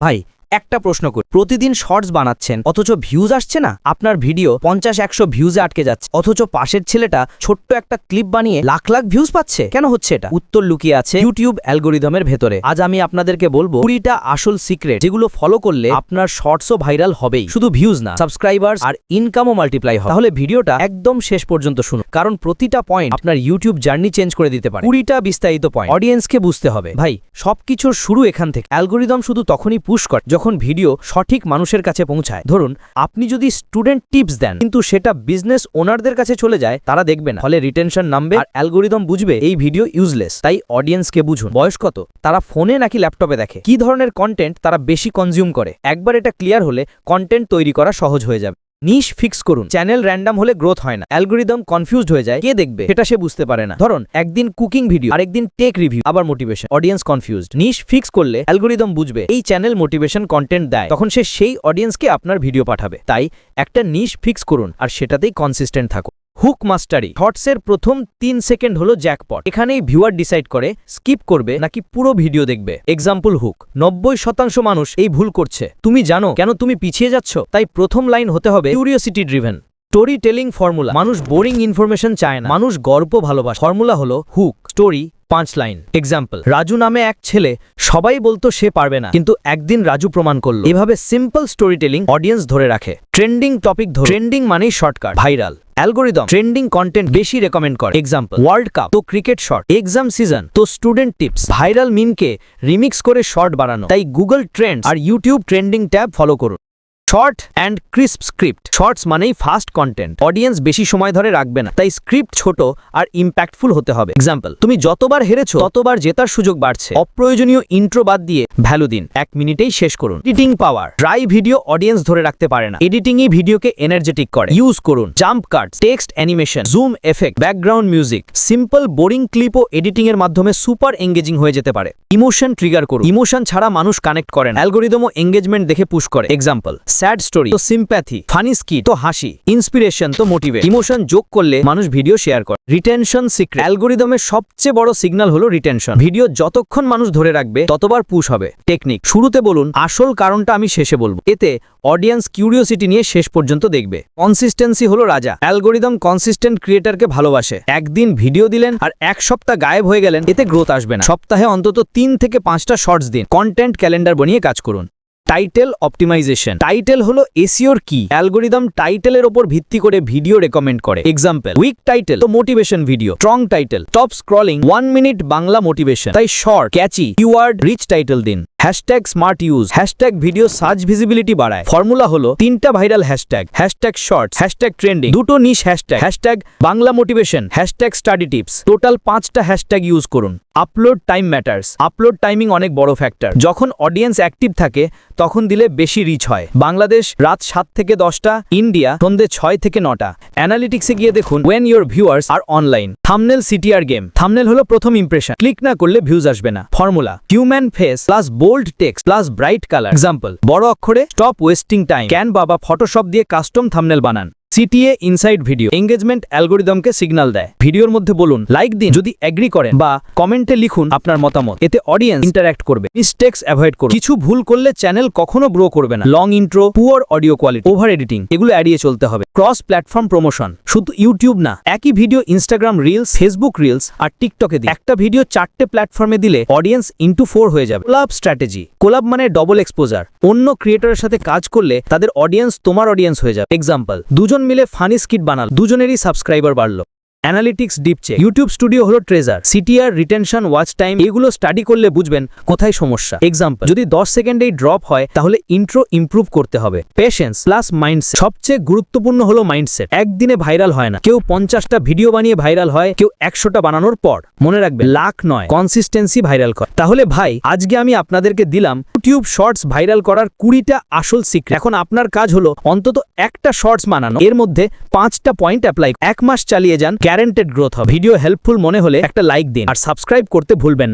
ভাই একটা প্রশ্ন করি। প্রতিদিন শর্টস বানাচ্ছেন, অথচ ভিউজ আসছে না? আপনার ভিডিও পঞ্চাশ, একশো ভিউজে আটকে যাচ্ছে। অথচ পাশের ছেলেটা ছোট্ট একটা ক্লিপ বানিয়ে লাখ লাখ ভিউজ পাচ্ছে? কেন হচ্ছে এটা? উত্তর লুকিয়ে আছে ইউটিউব অ্যালগোরিদমের ভেতরে। আজ আমি আপনাদেরকে বলব, কুড়িটা আসল সিক্রেট যেগুলো ফলো করলে আপনার শর্টসও ভাইরাল হবেই। শুধু ভিউজ না সাবস্ক্রাইবার্স আর ইনকামও মাল্টিপ্লাই হবে। তাহলে ভিডিওটা একদম শেষ পর্যন্ত শুনুন। কারণ প্রতিটা পয়েন্ট আপনার ইউটিউব জার্নি চেঞ্জ করে দিতে পারে। কুড়িটা বিস্তারিত পয়েন্ট অডিয়েন্সকে বুঝতে হবে। ভাই, সবকিছুর শুরু এখান থেকে। অ্যালগোরিদম শুধু তখনই পুশ করে যখন ভিডিও সঠিক মানুষের কাছে পৌঁছায়, ধরুন, আপনি যদি স্টুডেন্ট টিপস দেন, কিন্তু সেটা বিজনেস ওনারদের কাছে চলে যায়, তারা দেখবে না। ফলে রিটেনশন নামবে আর অ্যালগোরিদম বুঝবে এই ভিডিও ইউজলেস তাই অডিয়েন্সকে বুঝুন। বয়স কত? তারা ফোনে নাকি ল্যাপটপে দেখে? কি ধরনের কন্টেন্ট তারা বেশি কনজিউম করে? একবার এটা ক্লিয়ার হলে কন্টেন্ট তৈরি করা সহজ হয়ে যাবে। নিশ ফিক্স করুন। চ্যানেল র্যান্ডাম হলে গ্রোথ হয় না। অ্যালগোরিদম কনফিউজড হয়ে যায়। কে দেখবে? সেটা সে বুঝতে পারে না। ধরুন, একদিন কুকিং ভিডিও, আরেকদিন টেক রিভিউ, আবার motivation. Audience confused. Niche fix করলে অ্যালগোরিদম বুঝবে। এই চ্যানেল মোটিভেশন কন্টেন্ট দেয়। তখন সে সেই অডিয়েন্সকে আপনার ভিডিও পাঠাবে। তাই একটা নিশ ফিক্স করুন, আর সেটাতেই কনসিস্টেন্ট থাকুন। হুক মাস্টারি। থটসের প্রথম তিন সেকেন্ড হলো জ্যাকপট। এখানেই ভিউয়ার ডিসাইড করে, স্কিপ করবে নাকি পুরো ভিডিও দেখবে। Example hook. নব্বই শতাংশ মানুষ এই ভুল করছে। তুমি জানো কেন তুমি পিছিয়ে যাচ্ছ? তাই প্রথম লাইন হতে হবে curiosity driven story telling formula মানুষ বোরিং ইনফরমেশন চায় না। মানুষ গর্ব ভালোবাসে। ফর্মুলা হলো হুক স্টোরি পাঁচ লাইন এক্সাম্পল রাজু নামে এক ছেলে, সবাই বলতো সে পারবে না। কিন্তু একদিন রাজু প্রমাণ করল। এভাবে সিম্পল স্টোরি টেলিং অডিয়েন্স ধরে রাখে। ট্রেন্ডিং টপিক ধরে ট্রেন্ডিং মানেই shortcut viral algorithm trending content বেশি রেকমেন্ড করে। এক্সাম্পল ওয়ার্ল্ড কাপ তো ক্রিকেট শর্ট এক্সাম সিজন তো স্টুডেন্ট টিপস ভাইরাল মিমকে রিমিক্স করে শর্ট বাড়ানো তাই গুগল ট্রেন্ডস আর ইউটিউব ট্রেন্ডিং ট্যাব ফলো করুন। Short and crisp script shorts মানেই ফাস্ট কন্টেন্ট অডিয়েন্স বেশি সময় ধরে রাখবে না। তাই স্ক্রিপ্ট ছোট আর ইম্প্যাক্টফুল হতে হবে। এক্সাম্পল তুমি যতবার হেরেছো, ততবার জেতার সুযোগ বাড়ছে। অপ্রয়োজনীয় ইন্ট্রো বাদ দিয়ে ভ্যালু দিন। এক মিনিটেই শেষ করুন। Editing power dry video audience ধরে রাখতে পারে না। এডিটিংই ভিডিওকে এনার্জেটিক করে। ইউজ করুন। Jump cut text animation zoom effect background music simple boring ক্লিপও editing এর মাধ্যমে সুপার এঙ্গেজিং হয়ে যেতে পারে। ইমোশন ট্রিগার করুন। ইমোশন ছাড়া মানুষ কানেক্ট করেন অ্যালগোরিদমও এঙ্গেজমেন্ট দেখে পুশ করে। এক্সাম্পল স্যাড স্টোরি, তো সিম্প্যাথি ফানি স্কি তো হাসি ইন্সপিরেশন তো মোটিভেট ইমোশন যোগ করলে মানুষ ভিডিও শেয়ার করে। রিটেনশন সিক্রেট অ্যালগোরিদমের সবচেয়ে বড় সিগন্যাল হলো রিটেনশন ভিডিও যতক্ষণ মানুষ ধরে রাখবে, ততবার পুশ হবে। টেকনিক শুরুতে বলুন, আসল কারণটা আমি শেষে বলব। এতে অডিয়েন্স কিউরিওসিটি নিয়ে শেষ পর্যন্ত দেখবে। কনসিস্টেন্সি হলো রাজা। অ্যালগোরিদম কনসিস্টেন্ট ক্রিয়েটারকে ভালোবাসে। একদিন ভিডিও দিলেন আর এক সপ্তাহ গায়েব হয়ে গেলেন, এতে গ্রোথ আসবে না। সপ্তাহে অন্তত তিন থেকে পাঁচটা শর্টস দিন। কন্টেন্ট ক্যালেন্ডার বানিয়ে কাজ করুন। টাইটেল অপটিমাইজেশন টাইটেল হলো এসিওর কি? অ্যালগোরিদম টাইটেলের ওপর ভিত্তি করে ভিডিও রেকমেন্ড করে। এক্সাম্পল উইক টাইটেল তো motivation video strong title top scrolling one minute Bangla motivation তাই short catchy keyword rich title দিন। Hashtag smart use, hashtag video search visibility বাড়ায়। ফর্মুলা হলো তিনটা viral hashtag hashtag shorts, hashtag trending. দুটো niche hashtag hashtag Bangla motivation hashtag study tips total পাঁচটা hashtag use করুন। Upload time matters upload timing অনেক বড় factor যখন audience active থাকে, তখন দিলে বেশি রিচ হয়। বাংলাদেশ রাত সাত থেকে দশটা ইন্ডিয়া সন্ধে ছয় থেকে নটা। অ্যানালিটিক্সে গিয়ে দেখুন when your viewers R online thumbnail CTR game thumbnail হলো প্রথম ইমপ্রেশন ক্লিক না করলে ভিউজ আসবে না। Formula human face plus bold text plus bright colour example বড় অক্ষরে স্টপ ওয়েস্টিং টাইম ক্যান বাবা ফটোশপ দিয়ে কাস্টম থামনেল বানান। সিটিএ ইনসাইড ভিডিও এঙ্গেজমেন্ট অ্যালগোরিদমকে সিগন্যাল দেয়। ভিডিওর মধ্যে বলুন লাইক দিন, যদি এগ্রি করেন, বা কমেন্টে লিখুন আপনার মতামত। এতে অডিয়েন্স ইন্টারঅ্যাক্ট করবে। মিস্টেক্স অ্যাভয়েড করুন। কিছু ভুল করলে চ্যানেল কখনো গ্রো করবে না। Long intro poor audio quality over editing এগুলো এড়িয়ে চলতে হবে। ক্রস প্ল্যাটফর্ম প্রমোশন শুধু ইউটিউব না, একই video Instagram reels Facebook reels আর টিকটকে দিন। একটা ভিডিও চারটে প্ল্যাটফর্মে দিলে অডিয়েন্স ইন্টু ফোর হয়ে যাবে। কোলাব স্ট্র্যাটেজি কোলাব মানে ডবল এক্সপোজার অন্য ক্রিয়েটরের সাথে কাজ করলে তাদের অডিয়েন্স তোমার অডিয়েন্স হয়ে যাবে। এক্সাম্পল দুজন মিলে ফানি স্কিট বানাল। দুজনেরই সাবস্ক্রাইবার বাড়লো। Analytics deep check YouTube studio হলো treasure CTR retention watch time এগুলো স্টাডি করলে বুঝবেন কোথায় সমস্যা। এক্সাম্পল যদি দশ সেকেন্ডেই ড্রপ হয়, তাহলে ইন্ট্রো ইমপ্রুভ করতে হবে। পেশেন্স প্লাস মাইন্ডসেট সবচেয়ে গুরুত্বপূর্ণ হলো মাইন্ডসেট একদিনে ভাইরাল হয় না। কেউ পঞ্চাশটা ভিডিও বানিয়ে ভাইরাল হয়, কেউ একশোটা বানানোর পর। মনে রাখবে লাখ নয় কনসিস্টেন্সি ভাইরাল করে। তাহলে ভাই, আজকে আমি আপনাদেরকে দিলাম ইউটিউব শর্টস ভাইরাল করার কুড়িটা আসল সিক্রেট এখন আপনার কাজ হলো অন্তত একটা শর্টস বানানো। এর মধ্যে পাঁচটা পয়েন্ট অ্যাপ্লাই এক মাস চালিয়ে যান গ্যারেন্টেড গ্রোথ হবে ভিডিও হেল্পফুল মনে হলে একটা লাইক দিন আর সাবস্ক্রাইব করতে ভুলবেন।